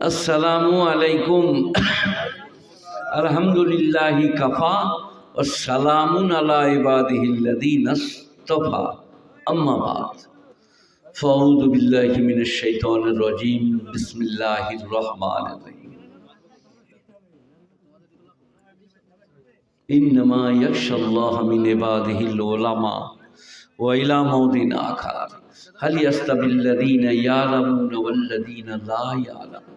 আসসালামু আলাইকুম আলহামদুলিল্লাহি কাফা সালামুন আলা ইবাদিহিল্লাযীন ইসতাফা আম্মা বাদ ফাউযু বিল্লাহি মিনাশ শাইতানির রাজীম বিসমিল্লাহির রহমানির রহিম ইন্নামা ইয়াখশাল্লাহা মিন ইবাদিহিল উলামা ওয়া ইলা মাউদিন আখার هل يستوي الذين يعلمون والذين لا يعلمون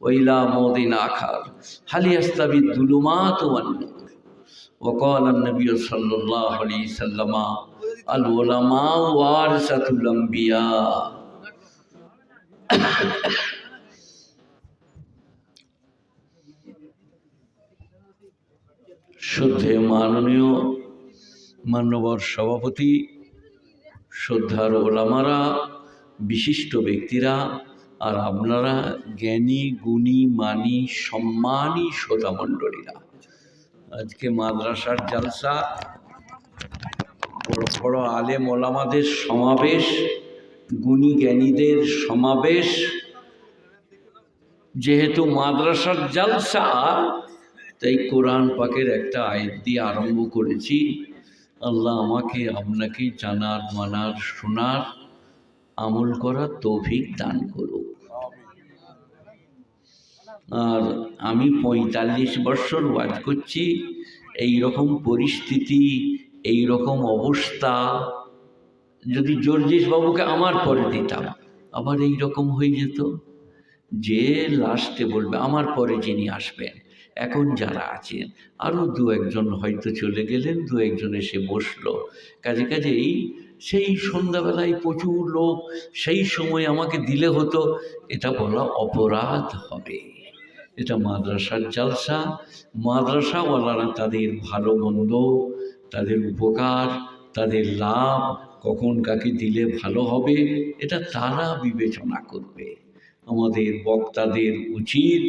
وإلى موضع آخر هل يستوي الظلمات والنور وقال النبي صلى الله عليه وسلم العلماء وارثة الأنبياء শুদ্ধে মাননীয় মান্যবর সভাপতি শ্রদ্ধার ওলামারা বিশিষ্ট ব্যক্তিরা আর আপনারা জ্ঞানী গুণী মানি সম্মানী শ্রোতামণ্ডলীরা আজকে মাদ্রাসার জালসা বড় বড় আলেম ওলামাদের সমাবেশ গুণী জ্ঞানীদের সমাবেশ। যেহেতু মাদ্রাসার জালসা তাই কোরআন পাকের একটা আয়াত দিয়ে আরম্ভ করেছি। আল্লাহ আমাকে আপনাকে জানার মানার শোনার আমল করার তৌফিক দান করুক আর আমি পঁয়তাল্লিশ বছর ওয়াজ করছি এই রকম পরিস্থিতি এই রকম অবস্থা। যদি বাবুকে আমার পরে দিতাম, আবার এই রকম হয়ে যেত। যে লাস্টে বলবে, আমার পরে যিনি আসবেন, এখন যারা আছেন, আরও দু একজন হয়তো চলে গেলেন, দু একজন এসে বসল। কাজে কাজেই সেই সন্ধ্যাবেলায় প্রচুর লোক, সেই সময় আমাকে দিলে হতো, এটা বলা অপরাধ হবে। এটা মাদ্রাসার জালসা। মাদ্রাসাওয়ালারা তাদের ভালো মন্দ, তাদের উপকার, তাদের লাভ কখন কাকে দিলে ভালো হবে, এটা তারা বিবেচনা করবে। আমাদের বক্তাদের উচিত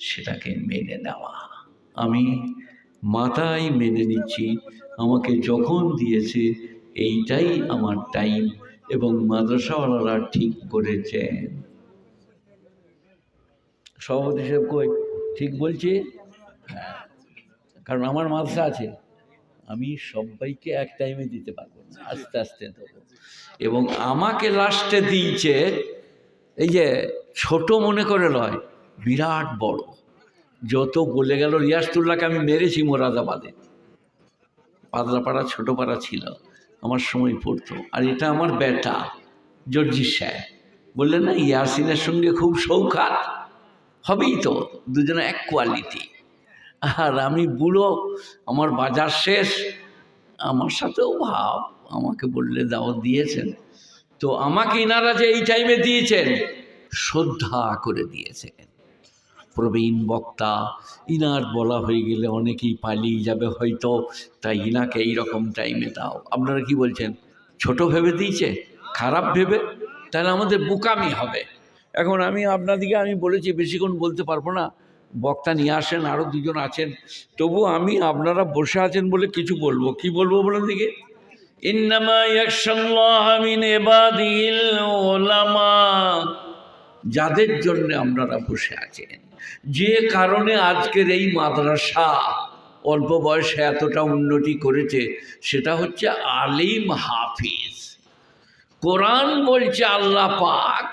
সেটাকে মেনে নেওয়া। আমি মাথায় মেনে নিচ্ছি, আমাকে যখন দিয়েছে এইটাই আমার টাইম এবং মাদ্রাসাওয়ালারা ঠিক করেছেন। সভাপতি সাহেব কই? ঠিক বলছি? কারণ আমার মাদ্রাসা আছে। আমি সবাইকে এক টাইমে দিতে পারব না। আস্তে আস্তে দেবো। এবং আমাকে লাস্টে দিয়েছে, এই যে ছোট মনে করে নয়, বিরাট বড়। যত বলে গেল, রিয়াজতুল্লাহকে আমি মেরেছি মোরাদাবাদে। পাতলাপাড়া ছোটোপাড়া ছিল। আমার সময় পড়তো। আর এটা আমার বেটা জর্জি সাহেব। বললেন না, ইয়াসিনের সঙ্গে খুব সৌখাত। হবেই তো দুজনে এক কোয়ালিটি আর আমি বুড়ো, আমার বাজার শেষ। আমার সাথেও ভাব, আমাকে বললে দাওয়াত দিয়েছেন। তো আমাকে ইনারা যে এই টাইমে দিয়েছেন, শ্রদ্ধা করে দিয়েছেন। প্রবীণ বক্তা, ইনার বলা হয়ে গেলে অনেকেই পালিয়ে যাবে হয়তো, তাই ইনাকে এই রকম টাইমে দাও। আপনারা কি বলছেন? ছোট ভেবে দিয়েছে? খারাপ ভেবে? তাহলে আমাদের বোকামি হবে। এখন আমি আপনাদিকে আমি বলেছি, বেশিক্ষণ বলতে পারব না। বক্তা নিয়ে আসেন আরও দুজন আছেন। তবু আমি আপনারা বসে আছেন বলে কিছু বলব। কি বলব বলেন দিকে যাদের জন্য আপনারা বসে আছেন। যে কারণে আজকের এই মাদ্রাসা অল্প বয়সে এতটা উন্নতি করেছে, সেটা হচ্ছে আলিম হাফিজ। কোরআন বলছে আল্লাহ পাক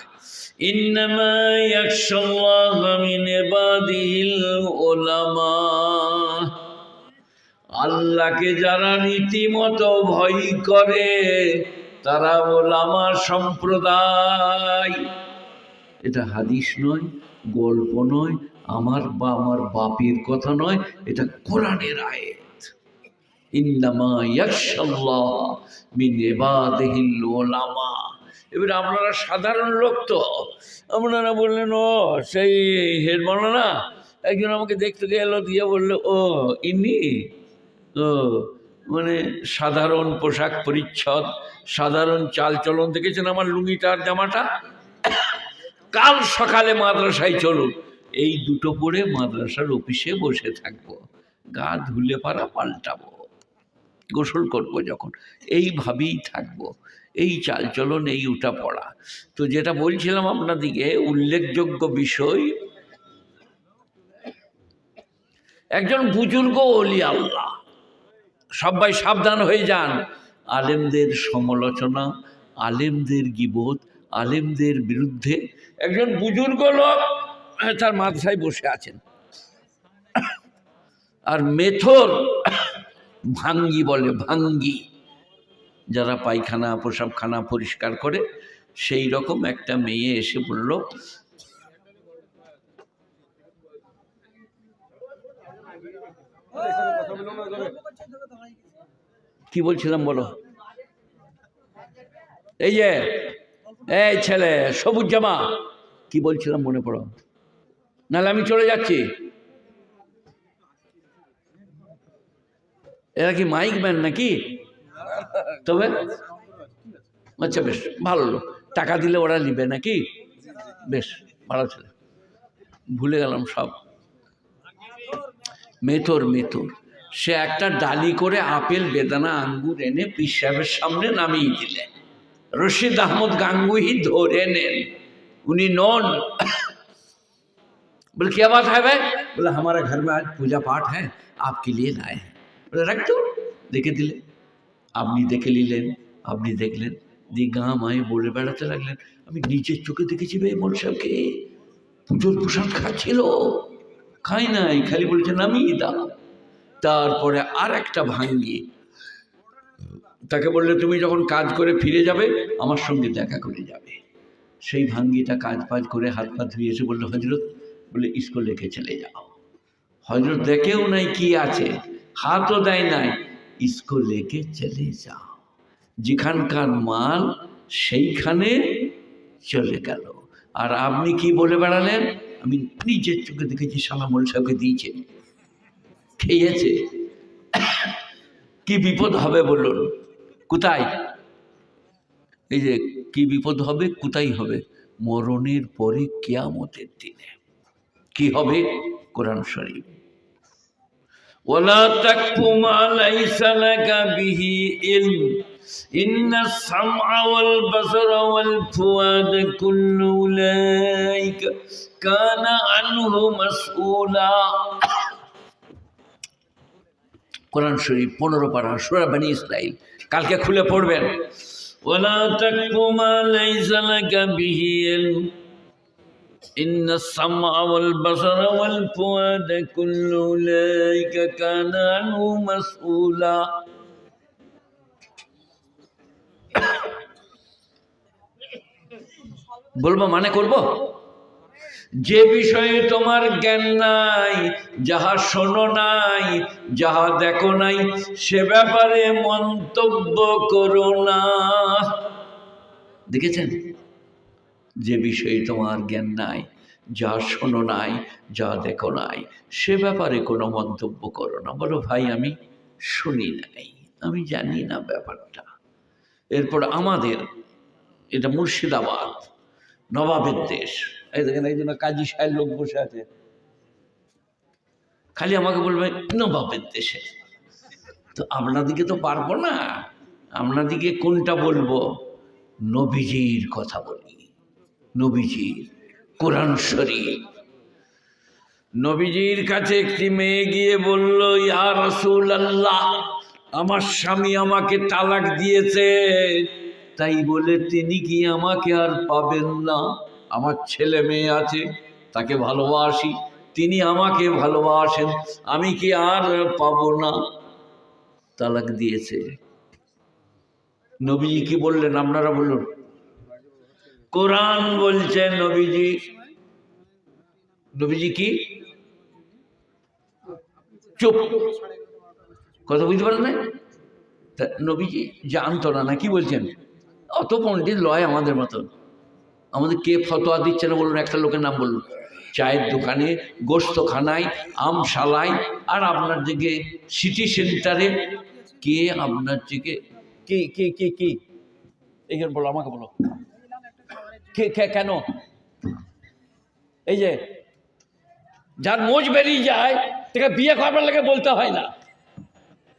ইন্নামা ইয়াকশাল্লাহ মিন ইবাদিল উলামা। আল্লাহকে যারা রীতিমতো ভয় করে, তারা ওলামা সম্প্রদায়। এটা হাদিস নয়, গল্প নয়, আমার বা আমার বাপের কথা নয়, এটা কোরআনের আয়াত। ইন্নামা ইয়াকশাল্লাহ মিন ইবাদিহিল উলামা। এবারে আপনারা সাধারণ লোক তো। আপনারা বললেন, ও, সেই হেড একজন আমাকে দেখতে গেলো দিয়ে বলল, ও, ইনি? ও মানে সাধারণ পোশাক পরিচ্ছদ, সাধারণ চালচলন দেখেছেন আমার লুঙ্গিটার জামাটা? কাল সকালে মাদ্রাসায় চলুন। এই দুটো পরে মাদ্রাসার অফিসে বসে থাকব। গা ধুলে পারা পাল্টাবো। গোসল করব যখন। এইভাবেই থাকব। এই চালচলন এই উঠা পড়া। তো যেটা বলছিলাম আপনাদিকে, উল্লেখযোগ্য বিষয়, একজন বুজুর্গ অলি আল্লাহ। সবাই সাবধান হয়ে যান। আলেমদের সমালোচনা, আলেমদের গিবোধ, আলেমদের বিরুদ্ধে একজন বুজুর্গ লোক তার মাথায় বসে আছেন। আর মেথর ভাঙ্গি বলে, ভাঙ্গি। যারা পায়খানা, প্রসাবখানা পরিষ্কার করে, সেই রকম একটা মেয়ে এসে বলল, কি বলছিলাম বলো? এই যে, এই ছেলে, সবুজ জামা। কি বলছিলাম মনে পড়ো? নাহলে আমি চলে যাচ্ছি। এরা কি মাইক ম্যান নাকি? তবে আচ্ছা বেশ ভালো লোক টাকা দিলে ওরা নিবে নাকি বেশ ভালো ছেলে ভুলে গেলাম সব মেথর মেথর সে একটা ডালি করে আপেল বেদানা আঙ্গুর এনে পীর সাহেবের সামনে নামিয়ে দিলেন রশিদ আহমদ গাঙ্গুহি ধরে নেন উনি নন बोले क्या बात है भाई बोला हमारे घर में आज पूजा पाठ है आपके लिए लाए हैं बोले रख दो দেখে দিলে আপনি দেখে নিলেন, আপনি দেখলেন দিয়ে গা মায়ে বলে বেড়াতে লাগলেন। আমি নিজের চোখে দেখেছি বে মোল সাহেবকে। পুজোর প্রসাদ খাচ্ছিল। খাই নাই, খালি বলেছে, নামিয়ে দাও। তারপরে আর একটা ভাঙ্গি। তাকে বললে, তুমি যখন কাজ করে ফিরে যাবে, আমার সঙ্গে দেখা করে যাবে। সেই ভাঙ্গিটা কাজ ফাজ করে হাত পা ধুয়ে এসে বলল হজরত বলে স্কুল লেখে চলে যাও। হজরত দেখেও নাই কি আছে। হাতও দেয় নাই। স্কুল লেকে চলে যাও যেখানকার মাল সেইখানে চলে গেল আর আপনি কি বলে বেড়ালেন আমি নিজের চোখে দেখেছি সালামুল সাহেবকে দিয়েছে খেয়েছে কি বিপদ হবে বলুন কোথায় এই যে কি বিপদ হবে কোথায় হবে মরণের পরে কেয়ামতের দিনে কি হবে কোরআন শরীফ ولا تكف ما ليس لك به علم إن السمع والبصر والفؤاد كل أولئك كان عنه مسؤولا কোরআন শরীফ পনেরো পারা সুরা বানি ইসরাইল কালকে খুলে পড়বেন ولا تكف ما ليس لك به علم إن السمع والبصر والفؤاد كل أولئك كان عنه مسؤولا বলবো মানে করব যে বিষয়ে তোমার জ্ঞান নাই যাহা শোনো নাই যাহা দেখো নাই সে ব্যাপারে মন্তব্য করো না দেখেছেন যে বিষয়ে তোমার জ্ঞান নাই, যা শোনো নাই, যা দেখো নাই, সে ব্যাপারে কোনো মন্তব্য করো না। বলো, ভাই, আমি শুনি নাই, আমি জানি না ব্যাপারটা। এরপর আমাদের, এটা মুর্শিদাবাদ, নবাবের দেশ। এই দেখেন, এই জন্য কাজী সাহেব লোক বসে আছে। খালি আমাকে বলবে, নবাবের দেশে। তো আপনাদিকে তো পারব না। আপনাদিকে কোনটা বলব? নবীজির কথা বলি। নবীজির কোরআন শরীফ। নবীজির কাছে একটি মেয়ে গিয়ে বলল, ইয়া রসুল আল্লাহ আমার স্বামী আমাকে তালাক দিয়েছে। তাই বলে, তিনি কি আমাকে আর পাবেন না? আমার ছেলে মেয়ে আছে, তাকে ভালোবাসি। তিনি আমাকে ভালোবাসেন, আমি কি আর পাবো না? তালাক দিয়েছে। নবীজি কি বললেন? আপনারা বলুন। কোরআন বলছে নবীজি। নবীজি কি? চুপ। কথা বুঝতে পারেন নবীজি জানতো না না কি বলছেন? অত পণ্ডিত লয় আমাদের মতন। আমাদের কে ফতোয়া দিচ্ছে না বলুন, একটা লোকের নাম বলুন। চায়ের দোকানে গোস্তখানায় আমশালায়, আর আপনার দিকে সিটি সেন্টারে। কে আপনার দিকে কি কি কি কি? এইখানে বলো, আমাকে বলো। কেন? এই যে, যার মোজ বেরিয়ে যায়, তাকে বিয়ে করবার লাগে বলতে হয় না।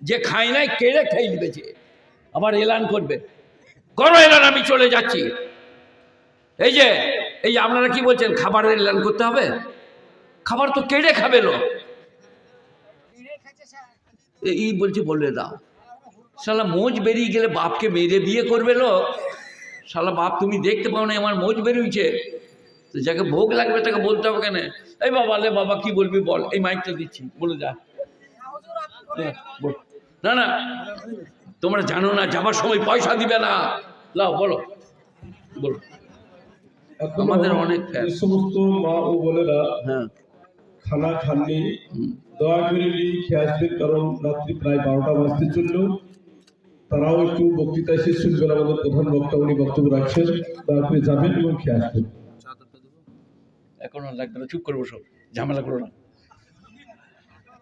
যে খাই নাই, কেড়ে খেয়ে নিবেছে আবার এলান করবে। করো এলান, আমি চলে যাচ্ছি। এই যে এই যে আপনারা কি বলছেন, খাবারের এলান করতে হবে? খাবার তো কেড়ে খাবে লোক। এই বলছি, বলে দাও। শালা মোজ বেরিয়ে গেলে বাপকে মেরে বিয়ে করবে লোক? শালা বাপ তুমি দেখতে পাও না আমার মোজ বেরিয়েছে তো যাকে ভোগ লাগবে তাকে বলতে হবে কেন? এই বাবা লে বাবা কি বলবি বল? এই মাইকটা দিচ্ছি বলে যা। না না তোমরা জানো না যাবার সময় পয়সা দিবে না। লাও বলো বলো। আমাদের অনেক সমস্ত মা ও বোনেরা হ্যাঁ। খানা খাননি। দয়া করে খেয়ে আসবেন কারণ রাত্রি প্রায় বারোটা বাজতে চলল। তারাও একটু বক্তৃতায় শেষ শুনবেন আমাদের প্রধান বক্তা উনি বক্তব্য রাখছেন করে যাবেন এবং খেয়ে আসবেন। এখন চুপ করব সব ঝামেলা করো না।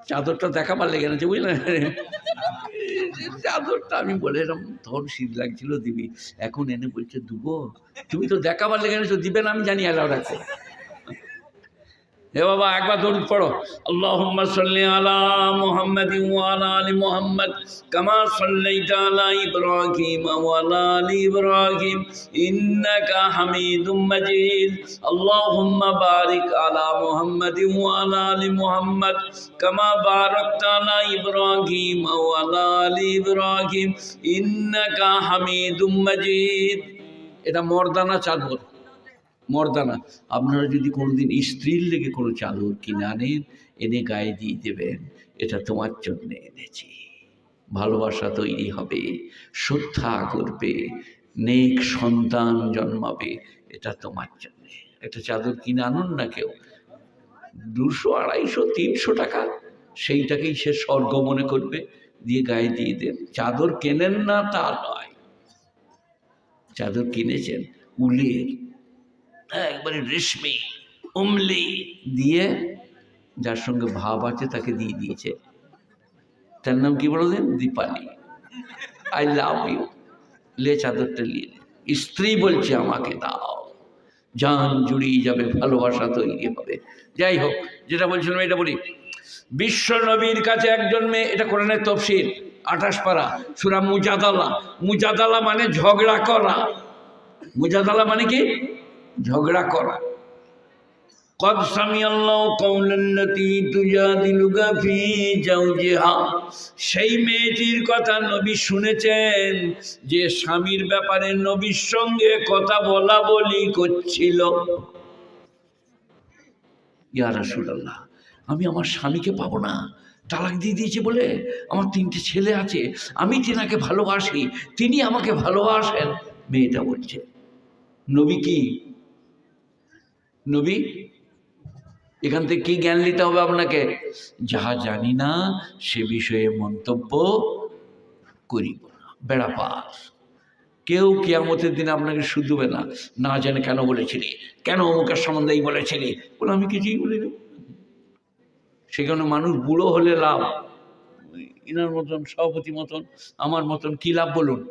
চাদরটা দেখা দেখাবার লেগে না বুঝলে? চাদরটা আমি বলে এরকম তখন শীত লাগছিল দিবি, এখন এনে বলছে দুবো তুমি তো দেখাবার লেগে এনেছো দিবে না, আমি জানি এলাও রাখো হে বাবা, একবার দরুদ পড়ো। আল্লাহুম্মা সাল্লি আলা মুহাম্মাদিন ওয়া আলা আলি মুহাম্মাদ, কামা সাল্লাইতা আলা ইব্রাহিম ওয়া আলা আলি ইব্রাহিম, ইন্নাকা হামিদুম মাজিদ। আল্লাহুম্মা বারিক আলা মুহাম্মাদিন ওয়া আলা আলি মুহাম্মাদ, কামা বারাকতা আলা ইব্রাহিম ওয়া আলা আলি ইব্রাহিম, ইন্নাকা হামিদুম এটা মর্দানা চাদর মর্দানা, আপনারা যদি কোনোদিন স্ত্রীর লেগে কোনো চাদর কিনে আনেন, এনে গায়ে দিয়ে দেবেন। এটা তোমার জন্য এনেছি। ভালোবাসা তৈরি হবে, শ্রদ্ধা করবে, নেক সন্তান জন্মাবে, এটা তোমার জন্যে। একটা চাদর কিনে আনুন না কেউ। দুশো, আড়াইশো, তিনশো টাকা, সেইটাকেই সে স্বর্গ মনে করবে। দিয়ে গায়ে দিয়ে দেন। চাদর কেনেন না তা নয়। চাদর কিনেছেন, উলের একবারে রেশমি, উমলি দিয়ে যার সঙ্গে ভাব আছে তাকে দিয়ে দিয়েছে। তার নাম কি বললেন? দীপালি। আই লাভ ইউ লে চাদরটা নিয়ে স্ত্রী বলছে আমাকে দাও। জান জুড়িয়ে যাবে, ভালোবাসা তৈরি হবে। যাই হোক, যেটা বলছিলাম এটা বলি। বিশ্ব নবীর কাছে একজন মেয়ে, এটা কোরআনের তফসিল, আঠাশ পারা, সুরা মুজাদালা। মুজাদালা মানে ঝগড়া করা। মুজাদালা মানে কি? ঝগড়া করা قد سمع الله قول التي تجادلك في زوجها সেই মেয়েটির কথা নবী শুনেছেন যে স্বামীর ব্যাপারে নবীর সঙ্গে কথা বলা বলি করছিল ইয়া রাসূলুল্লাহ আমি আমার স্বামীকে পাবো না তালাক দিয়ে দিয়েছে বলে আমার তিনটে ছেলে আছে আমি তেনাকে ভালোবাসি তিনি আমাকে ভালোবাসেন মেয়েটা বলছে নবী কি নবী, এখান থেকে কি জ্ঞান নিতে হবে আপনাকে? যাহা জানি না, সে বিষয়ে মন্তব্য করিব না। বেড়া পাস। কেউ কিয়ামতের দিন আপনাকে শুধবে না। না জানে কেন বলেছিলি? কেন অমুকের সম্বন্ধেই বলেছিলি? বলে, আমি কিছুই বলিনি। সেখানে মানুষ বুড়ো হলে লাভ। ইনার মতন, সভাপতি মতন, আমার মতন কী লাভ বলুন?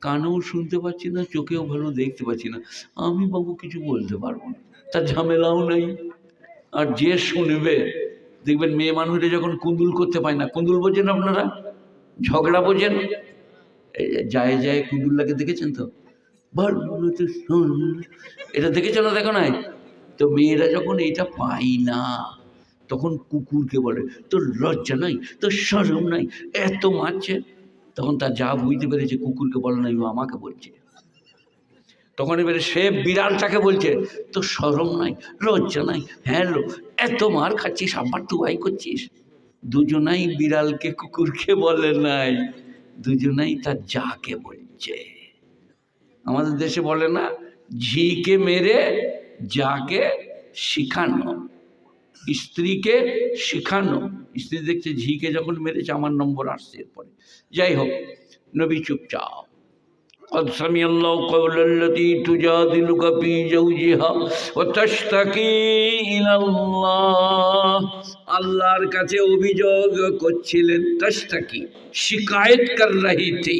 কানেও শুনতে পাচ্ছি না, চোখেও ভালো দেখতে পাচ্ছি না। আমি বাবু কিছু বলতে পারব না। তার ঝামেলাও নেই। আর যে শুনবে, দেখবেন মেয়ে মানুষরা যখন কুন্দুল করতে পায় না, কুন্দুল বোঝেন আপনারা? ঝগড়া বোঝেন? যায় যায় কুন্দুল্লাকে দেখেছেন তো। এটা দেখেছ না দেখো নাই? তো মেয়েরা যখন এটা পাই না, তখন কুকুরকে বলে, তোর লজ্জা নাই? তোর সরম নাই? এত মারছে? তখন তার যা বুঝতে পেরেছে, কুকুরকে বলে ও আমাকে বলছে। তখন এবারে সে বিড়ালটাকে বলছে তো সরম নাই, লজ্জা নাই হ্যাঁ লো, এত মার খাচ্ছিস আবার তুই করছিস? দুজনাই বিড়ালকে, কুকুরকে বলে নাই, দুজনাই তার যাকে বলছে। আমাদের দেশে বলে না, ঝিকে মেরে যাকে শিখানো, স্ত্রীকে শেখানো। স্ত্রী দেখছে ঝিকে যখন মেরেছে, আমার নম্বর আসছে এরপরে। যাই হোক, নবী চুপচাপ। قد سمع الله قول التي تجادلك في زوجها وتشتكي إلى الله আল্লাহর কাছে অভিযোগ করছিলেন তস্তাকি शिकायत कर रही थी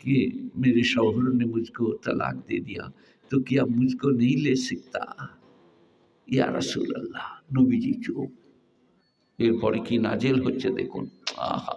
कि मेरे शौहर ने मुझको तलाक दे दिया तो क्या मुझको नहीं ले सकता ইয়া রসুল আল্লাহ নবীজি চুপ এরপরে কি নাজেল হচ্ছে দেখুন আহা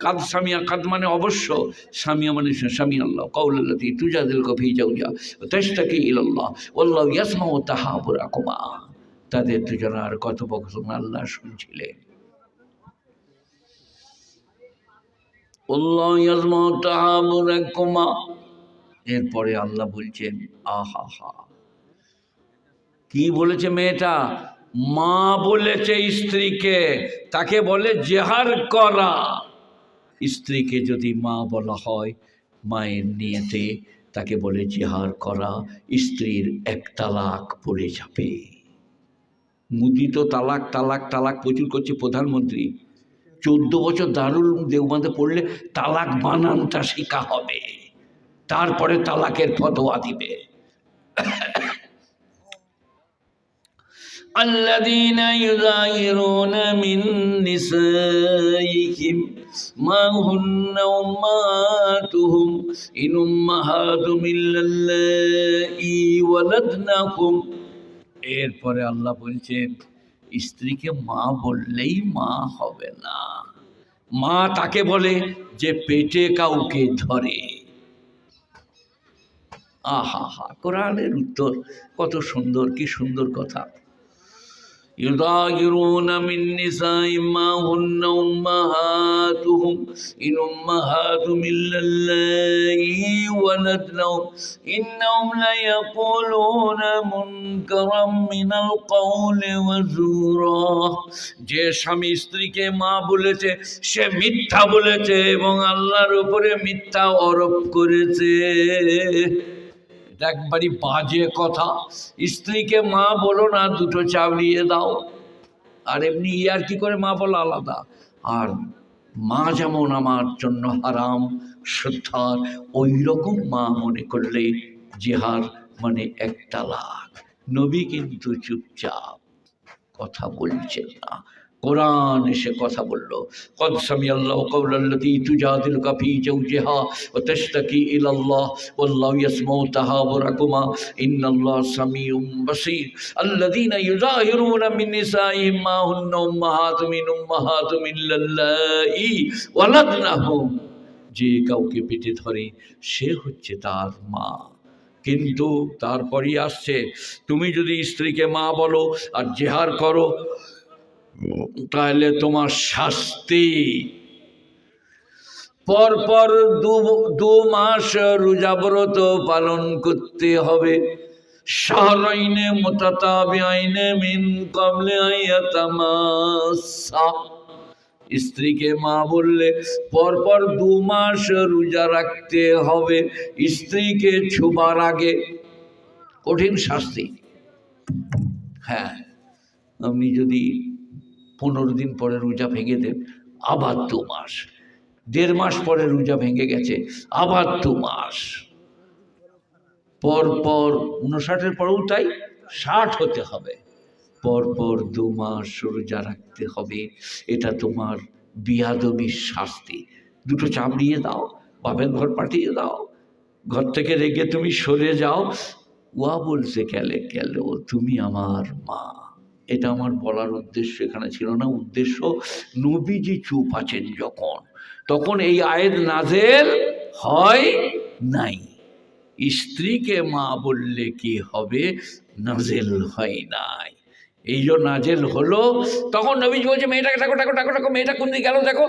কাদ সামিয়া কাদ মানে অবশ্য সামিয়া মানে স্বামী আল্লাহ। কৌলাল্লাতি তুজাদিল কফি জাউজা তেস্তাকি ইল্লাহ ওল্লাহ ইয়াসমা ও তাহাবুরাকুমা। তাদের দুজনার কথোপকথন আল্লাহ শুনছিলেন। এরপরে আল্লাহ বলছেন, আহা হা। কি বলেছে মেয়েটা? মা বলেছে স্ত্রীকে, তাকে বলে জেহার করা। স্ত্রীকে যদি মা বলা হয়, মায়ের নিয়েতে তাকে বলে জেহার করা, স্ত্রীর এক তালাক পড়ে যাবে। মুদি তো তালাক তালাক তালাক প্রচুর করছে প্রধানমন্ত্রী। চোদ্দ বছর দারুল দেওবাঁধে পড়লে তালাক বানানটা শেখা হবে। তারপরে তালাকের ফতোয়া দিবে। الذين يظاهرون من نسائهم ما هن أمهاتهم إن أمهاتهم إلا اللائي ولدنكم এরপরে আল্লাহ বলছেন স্ত্রীকে মা বললেই মা হবে না মা তাকে বলে যে পেটে কাউকে ধরে আহা হা কোরআনের উত্তর কত সুন্দর কি সুন্দর কথা يظاهرون من نساء ما هن أمهاتهم إن أمهاتهم إلا اللائي ولدنهم إنهم ليقولون منكرا من القول وزورا যে স্বামী স্ত্রীকে মা বলেছে সে মিথ্যা বলেছে এবং আল্লাহর উপরে মিথ্যা আরোপ করেছে এটা একবারই বাজে কথা। স্ত্রীকে মা বলো না, দুটো চাবড়িয়ে দাও। আর এমনি ইয়ার কি করে মা বলো, আলাদা। আর মা যেমন আমার জন্য হারাম শ্রদ্ধার ওই রকম মা মনে করলে জেহার মানে একটা তালাক নবী কিন্তু চুপচাপ কথা বলছেন না। কোরআন এসে কথা বলল। কদ সামি আল্লাহ কৌলাল্লতি তুজাদিল কাফি জৌজেহা ও তেস্তাকি ইল আল্লাহ ওল্লাহ ইয়াসমৌ তাহা বরাকুমা ইন আল্লাহ সামি উম বসির। আল্লাদিন ইউজাহিরুনা মিন নিসাইহিম মা হুন্না উম্মাহাতুম মিন উম্মাহাতুম ইল্লাল্লাহি ওয়ালাদনাহুম যে কাউকে পেটে ধরে, সে হচ্ছে তার মা। কিন্তু তারপরই আসছে, তুমি যদি স্ত্রীকে মা বলো আর জেহার করো তাহলে তোমার শাস্তি। পরপর দু মাস রোজাব্রত পালন করতে হবে। শাহরাইনে মোতাতাবি আইনে মিন আইয়াতামাসা স্ত্রীকে মা বললে, পরপর দু মাস রোজা রাখতে হবে। স্ত্রীকে ছোবার আগে কঠিন শাস্তি। হ্যাঁ আপনি যদি পনেরো দিন পরে রোজা ভেঙে দেন আবার দু মাস। দেড় মাস পরে রোজা ভেঙে গেছে, আবার দু মাস। পর পর উনষাটের পরেও তাই, ষাট হতে হবে। পর পর দু মাস রোজা রাখতে হবে, এটা তোমার বিয়াদবির শাস্তি। দুটো চামড়িয়ে দাও, বাপের ঘর পাঠিয়ে দাও, ঘর থেকে রেগে তুমি সরে যাও। ওয়া বলছে গেলে কেলো, তুমি আমার মা। এটা আমার বলার উদ্দেশ্য এখানে ছিল না। উদ্দেশ্য, নবীজি চুপ আছেন যখন, তখন এই আয়ের নাজেল হয় নাই। স্ত্রীকে মা বললে কি হবে? নাজেল হয় নাই। এই যে নাজেল হলো, তখন নবীজি বলছে, মেয়েটাকে ডাকো ডাকো ডাকো ডাকো, মেয়েটা কোন দিকে গেল দেখো।